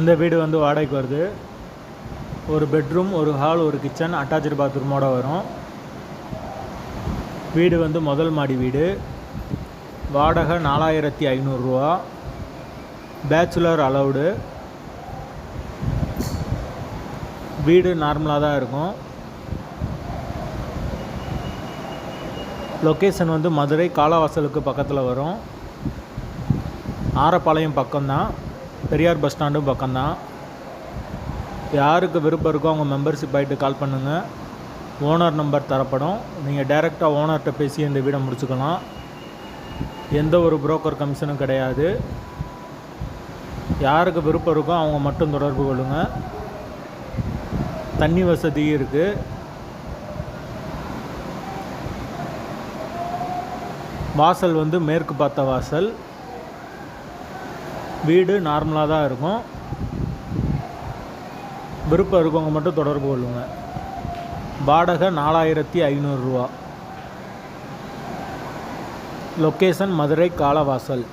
இந்த வீடு வந்து வாடகைக்கு வருது. ஒரு பெட்ரூம் ஒரு ஹால் ஒரு கிச்சன் அட்டாச்சு பாத்ரூமோட வரும். வீடு வந்து முதல் மாடி வீடு. வாடகை நாலாயிரத்தி ஐநூறுரூவா பேச்சுலர் அலௌடு வீடு நார்மலாக தான் இருக்கும். லொக்கேஷன் வந்து மதுரை காலாவாசலுக்கு பக்கத்தில் வரும். ஆரப்பாளையம் பக்கம்தான். பெரியார் பஸ் ஸ்டாண்டு பக்கம்தான். யாருக்கு விருப்பம் இருக்கோ அவங்க மெம்பர்ஷிப் ஆகிட்டு கால் பண்ணுங்கள் ஓனர் நம்பர் தரப்படும். நீங்கள் டைரெக்டாக ஓனர்கிட்ட பேசி இந்த வீடை முடிச்சுக்கலாம். எந்த ஒரு புரோக்கர் கமிஷனும் கிடையாது. யாருக்கு விருப்பம் இருக்கோ அவங்க மட்டும் தொடர்பு கொள்ளுங்கள் தண்ணி வசதி இருக்குது வாசல் வந்து மேற்கு பார்த்த வாசல். வீடு நார்மலாக தான் இருக்கும். விருப்பம் இருக்கவங்க மட்டும் தொடர்பு கொள்ளுங்க. வாடகை நாலாயிரத்தி ஐநூறுரூவா லொக்கேஷன் மதுரை காலவாசல்.